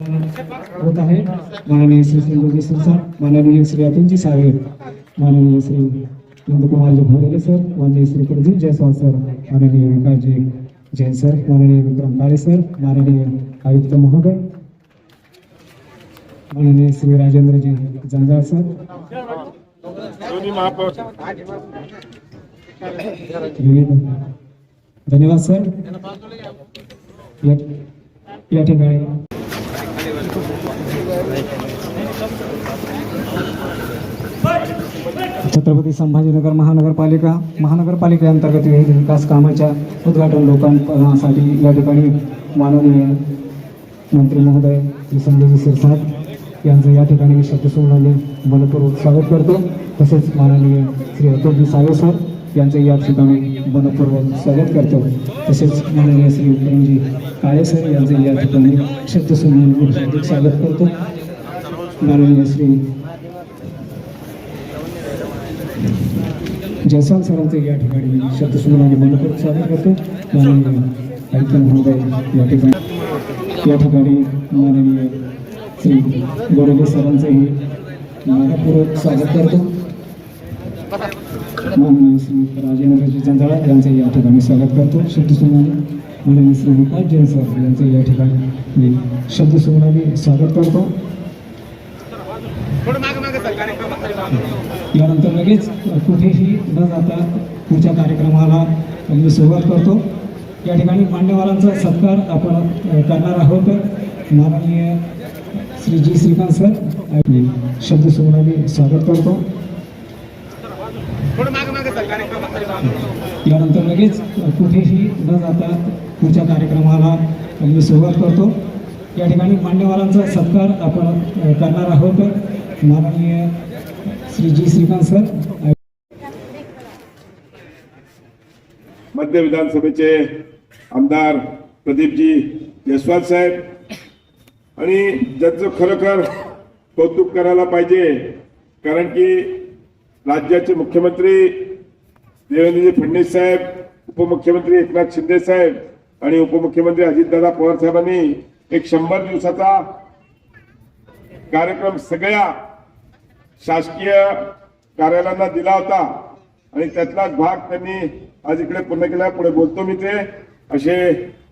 होत आहे माननीय श्री सिंधुजी सिरसाट माननीय श्री अतुलजी साहेब माननीय श्री नंदकुमारजी भोरेले सर माननीय श्री प्रदीप जयस्वाल सर माननीय विकासजी जैन सर माननीय विक्रम काळे सर माननीय आयुक्त महोदय माननीय श्री राजेंद्रजी जंजाळ सर। दोन्ही महापौर विविध। धन्यवाद सर। या या ठिकाणी। छत्रपती संभाजीनगर महानगरपालिका महानगरपालिकेअंतर्गत विविध विकास कामाच्या उद्घाटन लोकांसाठी या ठिकाणी माननीय मंत्री महोदय श्री संजय सिरसाट यांचं या ठिकाणी मी शब्दसोनाने मनपूर्वक स्वागत करतो. तसेच माननीय श्री अतुलजी सावे सर यांचं या ठिकाणी मनपूर्वक स्वागत करतो. तसेच माननीय श्री विक्रमजी काळे सर यांचं या ठिकाणी शब्दसोनाने स्वागत करतो. माननीय श्री जयस्वाल सरांचं या ठिकाणी मी शब्दसुमनाने मनपूर्वक स्वागत करतो. माननीय आयुक्त महोदय या ठिकाणी या ठिकाणी माननीय श्री गोरेले सरांचंही मनपूर्वक स्वागत करतो. माननीय श्री राजेंद्रजी जंजाळा यांचं या ठिकाणी स्वागत करतो. शब्दसुमनाने माननीय श्री विकास जैन सर यांचं या ठिकाणी मी शब्दसुमनाने स्वागत करतो. यानंतर लगेच कुठेही न जाता पुढच्या कार्यक्रमाला मी सुरुवात करतो. या ठिकाणी मान्यवरांचा सत्कार आपण करणार आहोत. माननीय श्री जी श्रीकांत सर मी शब्द स्वागत करतो. यानंतर लगेच कुठेही न जाता पुढच्या कार्यक्रमाला मी सुरुवात करतो. या ठिकाणी मान्यवरांचा सत्कार आपण करणार आहोत. माननीय श्री जी श्रीकांत सर. मध्य विधानसभेचे आमदार प्रदीपजी जयस्वाल साहेब आणि ज्यांचं खरोखर कौतुक करायला पाहिजे कारण की राज्याचे मुख्यमंत्री देवेंद्रजी फडणवीस साहेब उपमुख्यमंत्री एकनाथ शिंदे साहेब आणि उपमुख्यमंत्री अजितदादा पवार साहेबांनी एक शंभर दिवसाचा कार्यक्रम सगळ्या शासकीय कार्यालयांना दिला होता आणि त्यातलाच भाग त्यांनी आज इकडे पूर्ण केला. पुढे बोलतो मी ते असे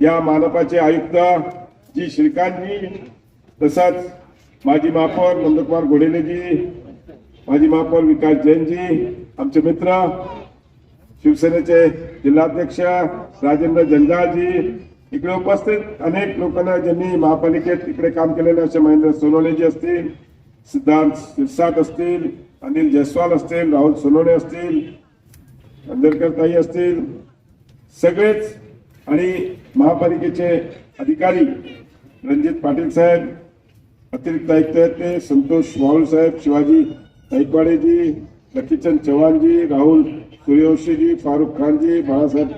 या मानपाचे आयुक्त जी श्रीकांतजी तसंच माजी महापौर नंदकुमार घोडेलेजी माजी महापौर विकास जैनजी आमचे मित्र शिवसेनेचे जिल्हाध्यक्ष राजेंद्र जंजाळजी. इकडे उपस्थित अनेक लोकांना ज्यांनी महापालिकेत इकडे काम केलेले असे महेंद्र सोनवणेजी असतील सिद्धांत शिरसाट असतील अनिल जयस्वाल असतील राहुल सोनवणे असतील अंदरकर ताई असतील सगळेच आणि महापालिकेचे अधिकारी रणजित पाटील साहेब अतिरिक्त आयुक्त आहेत ते संतोष माहुल साहेब शिवाजी गायकवाडेजी लखीचंद चव्हाणजी राहुल सूर्यवंशीजी फारुख खानजी बाळासाहेब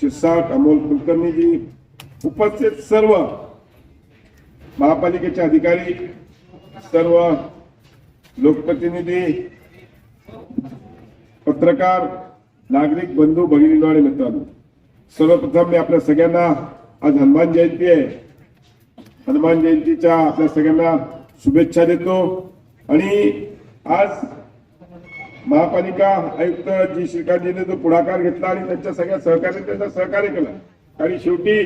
शिरसाट अमोल कुलकर्णीजी उपस्थित सर्व महापालिकेचे अधिकारी सर्व लोकप्रतिनिधी पत्रकार नागरिक बंधू भगिनीनो आणि मित्रांनो सर्वप्रथम मी आपल्या सगळ्यांना आज हनुमान जयंती आहे. हनुमान जयंतीच्या आपल्या सगळ्यांना शुभेच्छा देतो आणि आज महापालिका आयुक्त जी श्रीकांतजीने जो पुढाकार घेतला आणि त्यांच्या सगळ्या सहकार्याने त्यांचा सहकार्य केलं. आणि शेवटी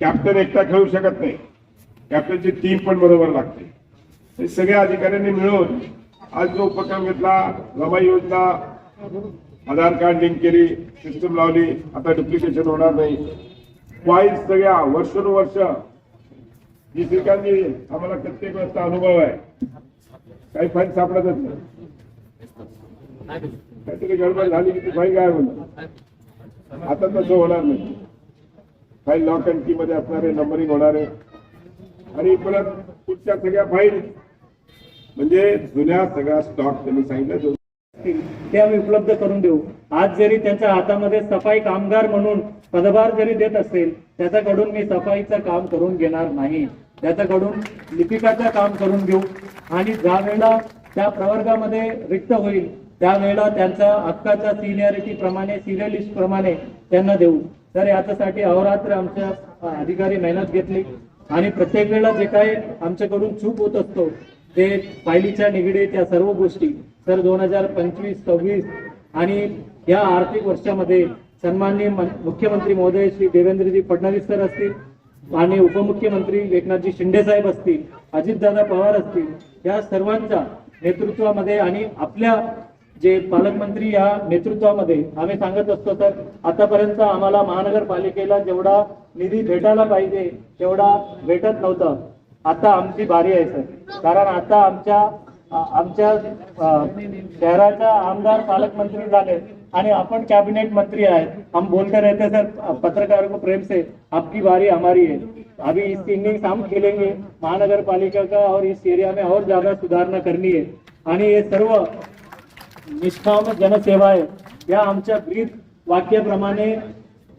कॅप्टन एकटा खेळू शकत नाही. कॅप्टनची टीम पण बरोबर लागते. सगळ्या अधिकाऱ्यांनी मिळून आज जो उपक्रम घेतला रमाई योजना आधार कार्ड लिंक केली सिस्टम लावली आता डुप्लिकेशन होणार नाही. फाईल सगळ्या वर्षानुवर्ष जी श्रीकांतजी आम्हाला प्रत्येक वेळेचा अनुभव आहे. काही फाईल सापडतच नाही. काहीतरी गडबड झाली की ती फाईल काय होणार आता तसं होणार नाही फाईल लॉक अँड की मध्ये असणारे नंबरिंग होणारे आणि परत पुढच्या सगळ्या फाईल म्हणजे जुन्या सगळ्या स्टॉक त्यांनी सांगितलं जो ते आम्ही उपलब्ध करून देऊ. आज जरी त्यांच्या हातामध्ये सफाई कामगार म्हणून पदभार जरी देत असेल त्याच्याकडून मी सफाईचं काम करून घेणार नाही. त्याच्याकडून लिपिकाचं काम करून घेऊ. आणि ज्या वेळेला त्या प्रवर्गामध्ये रिक्त होईल त्यावेळेला त्यांचा हक्काच्या सिनियरिटी प्रमाणे सिरियलिस्ट प्रमाणे त्यांना देऊ. तर याच्यासाठी अहोरात्र आमच्या अधिकारी मेहनत घेतली. आणि प्रत्येक वेळेला जे काय आमच्याकडून चूक होत असतो ते पायलीच्या निगडीत या सर्व गोष्टी. सर दोन हजार पंचवीस सव्वीस आणि या आर्थिक वर्षामध्ये सन्माननीय मुख्यमंत्री महोदय श्री देवेंद्रजी फडणवीस सर असतील आणि उपमुख्यमंत्री एकनाथजी शिंदे साहेब असतील अजितदादा पवार असतील या सर्वांच्या नेतृत्वामध्ये आणि आपल्या जे पालकमंत्री या नेतृत्वामध्ये आम्ही सांगत असतो तर आतापर्यंत आम्हाला महानगरपालिकेला जेवढा निधी भेटायला पाहिजे तेवढा भेटत नव्हता. आता आमची बारी आहे सर. कारण आता आमच्या आमच्या शहराच्या शहराचा आमदार पालकमंत्री झाले आणि आपण कॅबिनेट मंत्री आहेत. हम बोलते रहते सर पत्रकारों को प्रेम से आपकी बारी हमारी है. अभी इस इनिंग्स हम खेलेंगे. महानगर पालिका का और इस एरिया में और ज्यादा सुधारणा करनी है. आणि हे सर्व निष्काम जनसेवा आहे. या आमच्या ब्रीद वाक्याप्रमाणे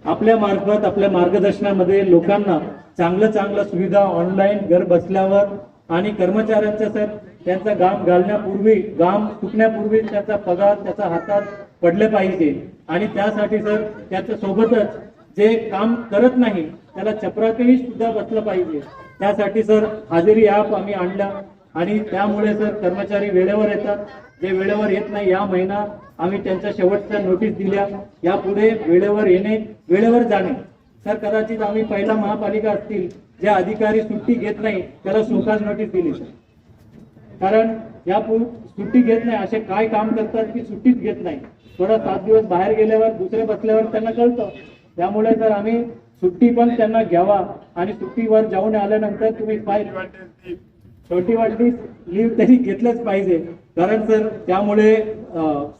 आपल्या मार्फत आपल्या मार्गदर्शनामध्ये लोकांना चांगलं चांगलं सुविधा ऑनलाईन घर बसल्यावर आणि कर्मचाऱ्यांचा सर त्यांचा गाम घालण्यापूर्वी गाम सुटण्यापूर्वी त्याचा पगार त्याच्या हातात पडले पाहिजे. आणि त्यासाठी सर त्याच्या सोबतच जे काम करत नाही त्याला चपराकही सुद्धा बसलं पाहिजे. त्यासाठी सर हजेरी ॲप आम्ही आणला आणि त्यामुळे सर कर्मचारी वेळेवर येतात. जे वेळेवर येत नाही या महिना आम्ही त्यांच्या शेवटच्या नोटीस दिल्या. यापुढे वेळेवर येणे वेळेवर जाणे. सर कदाचित आम्ही पहिला महापालिका असतील जे अधिकारी सुट्टी घेत नाही त्याला शोकाज नोटीस दिली. सर कारण या सुट्टी घेत नाही असे काय काम करतात की सुट्टीच घेत नाही. थोडा सात दिवस बाहेर गेल्यावर दुसरे बसल्यावर त्यांना कळतं. त्यामुळे सर आम्ही सुट्टी पण त्यांना घ्यावा आणि सुट्टीवर जाऊन आल्यानंतर तुम्ही छोटी वाटली लीव तरी घेतलंच पाहिजे. कारण सर त्यामुळे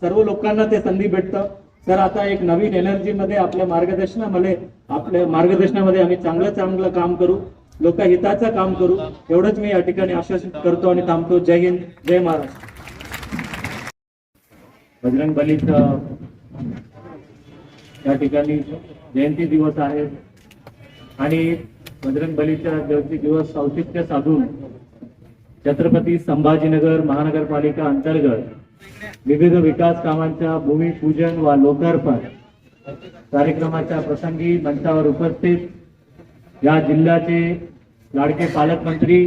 सर्व लोकांना ते संधी भेटतं. सर आता एक नवीन एनर्जी मध्ये आपल्या मार्गदर्शनामध्ये आपल्या मार्गदर्शनामध्ये आम्ही चांगलं चांगलं काम करू. लोकहिताचं काम करू. एवढंच मी या ठिकाणी आश्वासित करतो आणि थांबतो. जय हिंद जय महाराष्ट्र. बजरंग बलीचा या ठिकाणी जयंती दिवस आहे. आणि बजरंग बलीच्या जयंती दिवस औचित्य साधून छत्रपती संभाजीनगर महानगरपालिका अंतर्गत विविध विकास कामांच्या भूमिपूजन व लोकार्पण कार्यक्रमाच्या प्रसंगी मंचावर उपस्थित या जिल्ह्याचे लाडके पालकमंत्री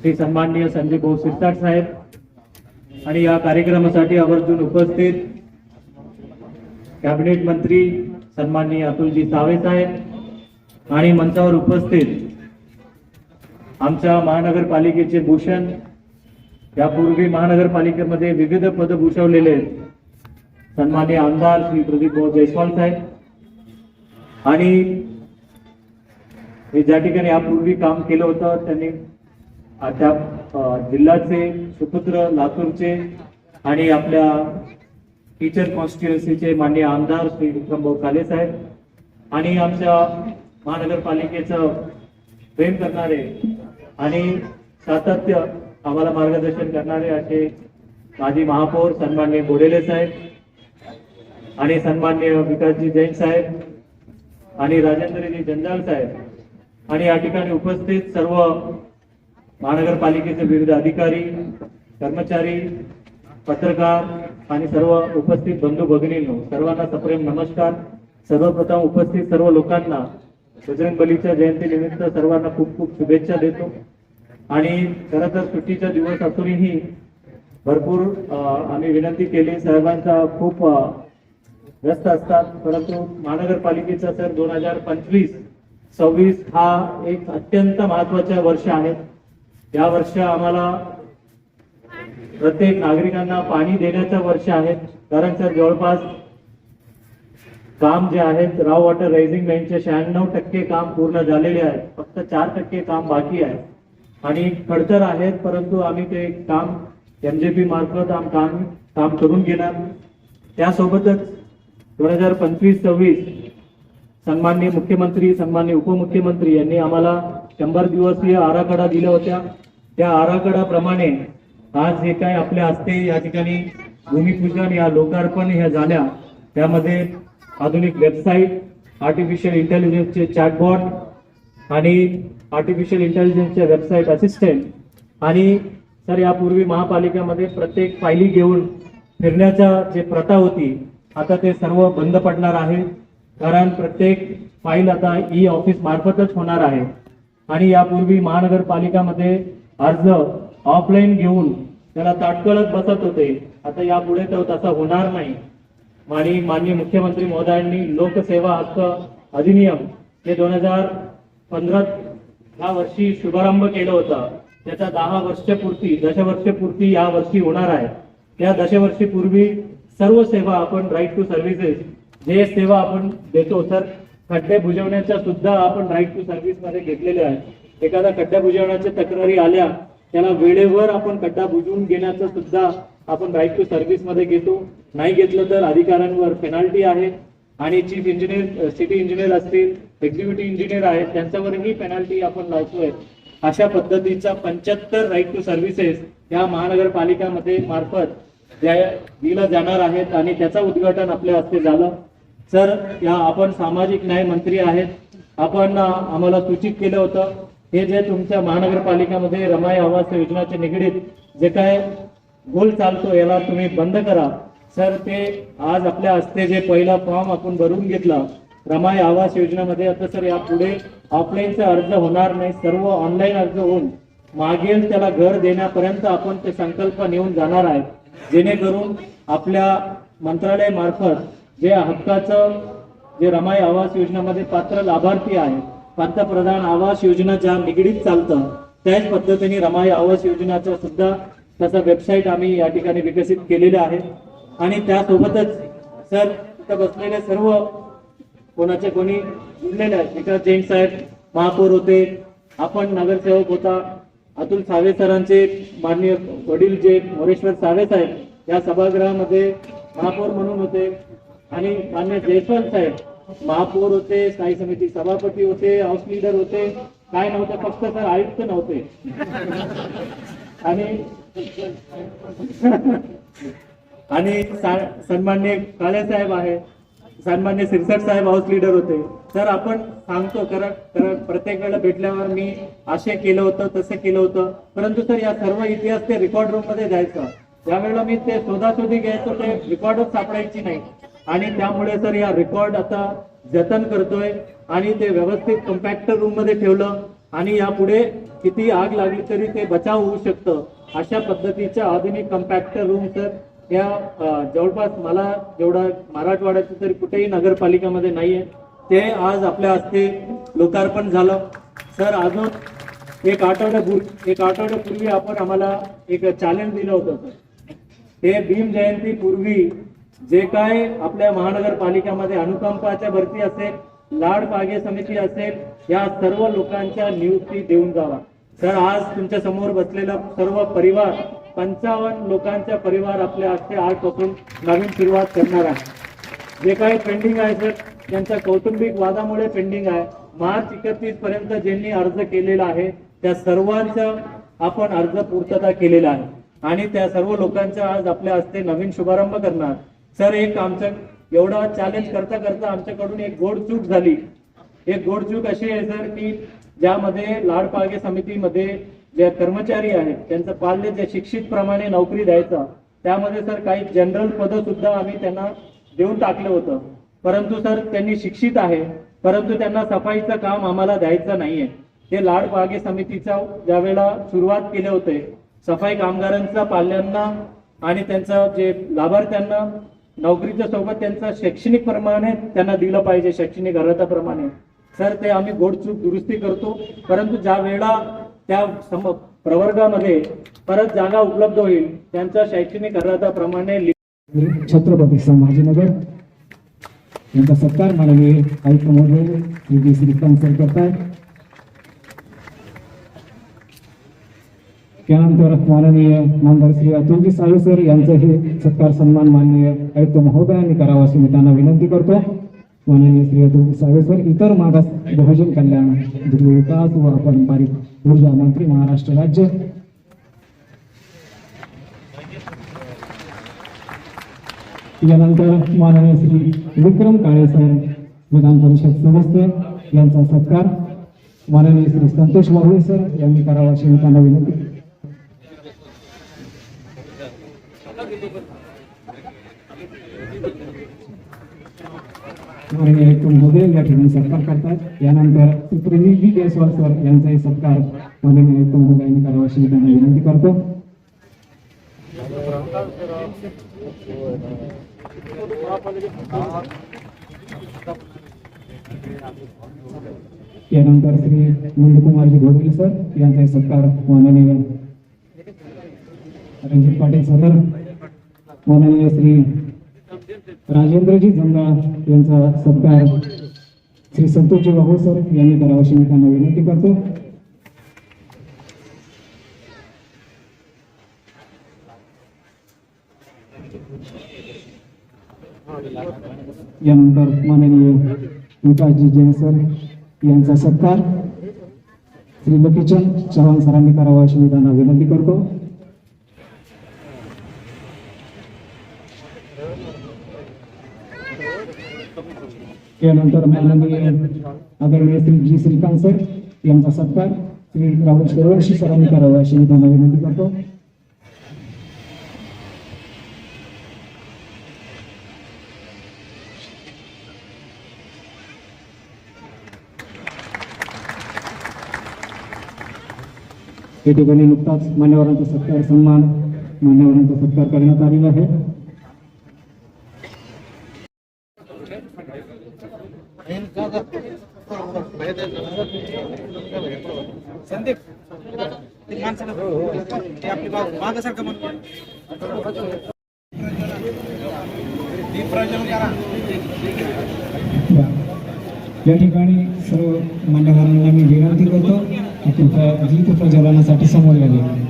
श्री सन्माननीय संजय भाऊ सिरसाट साहेब आणि या कार्यक्रमासाठी आवर्जून उपस्थित कॅबिनेट मंत्री सन्माननीय अतुलजी सावे साहेब आणि मंचावर उपस्थित आमच्या महानगरपालिकेचे भूषण यापूर्वी महानगरपालिकेमध्ये विविध पद भूषवलेले आहेत. आमदार श्री प्रदीप भाऊ जयस्वाल साहेब आणि हे ज्या ठिकाणी यापूर्वी काम केलं होतं त्यांनी त्या जिल्ह्याचे सुपुत्र लातूरचे आणि आपल्या टीचर कॉन्स्टिट्युन्सीचे माननीय आमदार श्री विक्रमभाऊ काले साहेब आणि आमच्या महानगरपालिकेचं प्रेम करणारे आणि सातत्य आम्हाला मार्गदर्शन करणारे असे माजी महापौर सन्माननीय गोडेले साहेब आणि सन्माननीय विकासजी जैन साहेब आणि राजेंद्रजी जंजाल साहेब आणि या ठिकाणी उपस्थित सर्व महानगरपालिकेचे विविध अधिकारी कर्मचारी पत्रकार आणि सर्व उपस्थित बंधू भगिनींनो सर्वांना सप्रेम नमस्कार. सर्वप्रथम उपस्थित सर्व लोकांना बजरंग बलीच्या जयंतीनिमित्त सर्वांना खूप खूप शुभेच्छा देतो. आणि खरं तर सुट्टीचा दिवस असूनही भरपूर आम्ही विनंती केली. साहेबांचा खूप व्यस्त असतात. परंतु महानगरपालिकेचा सर दोन हजार पंचवीस सव्वीस हा एक अत्यंत महत्त्वाचे वर्ष आहे या वर्ष आम्हाला प्रत्येक नागरिकांना पाणी देण्याचं वर्ष आहे. कारण सर जवळपास काम जे आहेत राव वॉटर रायझिंग बँकचे शहाण्णव टक्के काम पूर्ण झालेले आहे फक्त चार टक्के काम बाकी आहे. आणि खडतर आहेत परंतु आम्ही ते काम एम जे मार्फत आम काम काम करून घेणार. त्यासोबतच दोन हजार पंचवीस सव्वीस सन्माननीय मुख्यमंत्री सन्माननीय उपमुख्यमंत्री यांनी आम्हाला शंभर दिवसीय आराखडा दिल्या होत्या. त्या आराखड्याप्रमाणे आज जे काय आपल्या हस्ते या ठिकाणी भूमिपूजन या लोकार्पण ह्या झाल्या. त्यामध्ये आधुनिक वेबसाईट आर्टिफिशियल इंटेलिजन्सचे चॅटबॉट आणि आर्टिफिशियल इंटेलिजन्सचे वेबसाईट असिस्टंट आणि सर यापूर्वी महापालिकेमध्ये प्रत्येक फायली घेऊन फिरण्याच्या जे प्रथा होती आता ते सर्व बंद पडणार आहे. कारण प्रत्येक फाईल आता ई ऑफिस मार्फतच होणार आहे. आणि यापूर्वी महानगरपालिकामध्ये अर्ज ऑफलाईन घेऊन त्याला ताटकळत बसत होते. आता यापुढे तर तसा होणार नाही. आणि माननीय मुख्यमंत्री महोदयांनी लोकसेवा हक्क अधिनियम हे दोन हजार पंधरा ह्या वर्षी शुभारंभ केलं होता. त्याचा दहा वर्षपूर्ती दशवर्षपूर्ती या वर्षी होणार आहे. त्या दशवर्षीपूर्वी सर्व सेवा आपण राईट टू सर्व्हिसेस जे सेवा आपण देतो तर खड्डे बुजवण्याच्या सुद्धा आपण राईट टू सर्व्हिसमध्ये घेतलेल्या आहेत. एखादा खड्डा बुजवण्याच्या तक्रारी आल्या त्याला वेळेवर आपण खड्डा बुजवून घेण्याचा सुद्धा आपण राईट टू सर्व्हिसमध्ये घेतो. नाही घेतलं तर अधिकाऱ्यांवर पेनाल्टी आहे. आणि चीफ इंजिनियर सिटी इंजिनियर असतील एक्झिक्युटिव्ह इंजिनियर आहेत त्यांच्यावरही पेनल्टी आपण लावतोय. अशा पद्धतीचा पंच्याहत्तर राईट टू सर्व्हिसेस या महानगरपालिकामध्ये मार्फत दिलं जाणार आहेत आणि त्याचं उद्घाटन आपल्या हस्ते झालं. सर या आपण सामाजिक न्याय मंत्री आहेत. आपण आम्हाला सूचित केलं होतं हे जे तुमच्या महानगरपालिकामध्ये रमाई आवास योजनाचे निगडीत जे काय गोल चालतो याला तुम्ही बंद करा. सर ते आज आपल्या हस्ते जे पहिला फॉर्म आपण भरून घेतला रमाई आवास योजनामध्ये आता सर यापुढे ऑफलाईनचा अर्ज होणार नाही. सर्व ऑनलाईन अर्ज होऊन मागेल त्याला घर देण्यापर्यंत आपण ते संकल्प नेऊन जाणार आहे. जेणेकरून आपल्या मंत्रालयामार्फत जे हक्काचं जे रमाई आवास योजनामध्ये पात्र लाभार्थी आहे पंतप्रधान आवास योजना ज्या निगडीत चालतं त्याच पद्धतीने रमाई आवास योजनाचा सुद्धा त्याचा वेबसाईट आम्ही या ठिकाणी विकसित केलेला आहे. आणि त्यासोबतच सर इथं बसलेले सर्व कोणाचे कोणी उरलेले आहेत. विकास जैन साहेब महापौर होते. आपण नगरसेवक होता. अतुल सावे सरांचे माननीय वडील जे मोरेश्वर सावे साहेब या सभागृहामध्ये महापौर म्हणून होते. आणि मान्य जयस्वाल साहेब महापौर होते स्थायी समिती सभापती होते हाऊस लीडर होते. काय नव्हतं फक्त सर आयुक्त नव्हते. आणि आणि सा- सन्मान्य काळे साहेब आहे. सन्मान्य सिरसट साहेब हाऊस लीडर होते. तर आपण सांगतो कारण कारण प्रत्येक वेळेला भेटल्यावर मी असे केलं होतं तसं केलं होतं. परंतु सर या सर्व इतिहास ते रेकॉर्ड रूममध्ये जायचं ज्यावेळेला मी ते शोधाशोधी घ्यायचो ते रेकॉर्डच सापडायची नाही. आणि त्यामुळे सर या रेकॉर्ड आता जतन करतोय आणि ते व्यवस्थित कम्पॅक्टर रूममध्ये ठेवलं. आणि यापुढे किती आग लागली तरी ते बचाव होऊ शकतं अशा पद्धतीच्या आधुनिक कम्पॅक्टर रूम सर या जवळपास मला जेवढा मराठवाड्याचं तरी कुठेही नगरपालिकामध्ये नाहीये ते आज आपल्या हस्ते लोकार्पण झालं. सर अजून एक आठवड्यापूर्वी एक आठवड्यापूर्वी आपण आम्हाला एक चॅलेंज दिलं होतं सर. ते भीम जयंतीपूर्वी जे काय आपल्या महानगरपालिकामध्ये अनुकंपाच्या भरती असेल लाड पागे समिती असेल या सर्व लोकांच्या नियुक्ती देऊन जावा. सर आज तुमच्यासमोर बसलेला सर्व परिवार पंचावन्न लोकांचा परिवार आपल्या हस्ते आजपासून नवीन सुरुवात करणार आहे. जे काही पेंडिंग आहे सर त्यांच्या कौटुंबिक वादामुळे पेंडिंग आहे. मार्च एकतीस पर्यंत ज्यांनी अर्ज केलेला आहे त्या सर्वांचा आपण अर्ज पूर्तता केलेला आहे. आणि त्या सर्व लोकांचा आज आपल्या हस्ते नवीन शुभारंभ करणार. सर एक आमचं एवढा चॅलेंज करता करता आमच्याकडून एक गोड चूक झाली. एक गोड चूक अशी आहे सर की ज्यामध्ये लाडपागे समितीमध्ये जे कर्मचारी आहेत त्यांचं पाल्य जे शिक्षित प्रमाणे नोकरी द्यायचं त्यामध्ये सर काही जनरल पद सुद्धा आम्ही त्यांना देऊन टाकलं होतं. परंतु सर त्यांनी शिक्षित आहे परंतु त्यांना सफाईचं काम आम्हाला द्यायचं नाहीये. ते लाड बागे समितीचा ज्यावेळेला सुरुवात केले होते सफाई कामगारांचा पाल्यांना आणि त्यांचा जे लाभार्थ्यांना नोकरीच्या सोबत त्यांचं शैक्षणिक प्रमाणे त्यांना दिलं पाहिजे शैक्षणिक अर्हताप्रमाणे. सर ते आम्ही गोडचूक दुरुस्ती करतो. परंतु ज्या वेळेला त्या सम प्रवर्गामध्ये परत जागा उपलब्ध होईल. त्यांचा शैक्षणिक अर्हताप्रमाणे लि- छत्रपती संभाजीनगर. यांचा सत्कार माननीय आयुक्त महोदय श्री श्रीकांत सर करतायत. त्यानंतर माननीय नामदार श्री अतुलजी साळू सर यांचाही सत्कार सन्मान माननीय आयुक्त महोदयांनी करावा अशी मी त्यांना विनंती करतो. माननीय श्री अतुलजी साळू सर इतर मागास बहुजन कल्याण दुर्ग विकास व पारंपरिक ऊर्जा मंत्री महाराष्ट्र राज्य। यानंतर माननीय श्री विक्रम काळे साहेब विधान परिषद सदस्य यांचा सत्कार. माननीय श्री संतोष वाहुळे सर यांनी करावा अशी त्यांना विनंती माननीय आयुक्त या ठिकाणी सत्कार करतात. यानंतर प्रतिनिधी जयस्वाल सर यांचाही सत्कार माननीय आयुक्त महोदयांनी करावा अशी मी त्यांना विनंती करतो. यानंतर श्री नंदकुमारजी घोडवे सर यांचाही सत्कार माननीय रणजित पाटील सदर माननीय श्री राजेंद्रजी जंगा यांचा सत्कार श्री संतोषजी बाबू सर यांनी करावा अशी मी त्यांना विनंती करतो. यानंतर माननीय विकासजी जैन सर यांचा सत्कार. श्री लकीचंद चव्हाण सरांनी करावा अशी मी त्यांना विनंती करतो. यानंतर माननीय आदरणीय श्री जी श्रीकांत सर यांचा सत्कार. श्री राहुल शेरवंशी सरांनी करावा अशी मी त्यांना विनंती करतो. या ठिकाणी नुकताच मान्यवरांचा सत्कार सन्मान मान्यवरांचा सत्कार करण्यात आलेला आहे. संदीप ते माणसाला आपली मागासारखं या ठिकाणी सर्व मान्यवरांना मी विनंती करतो की कृपया दीप प्रज्वलनासाठी समोर यावे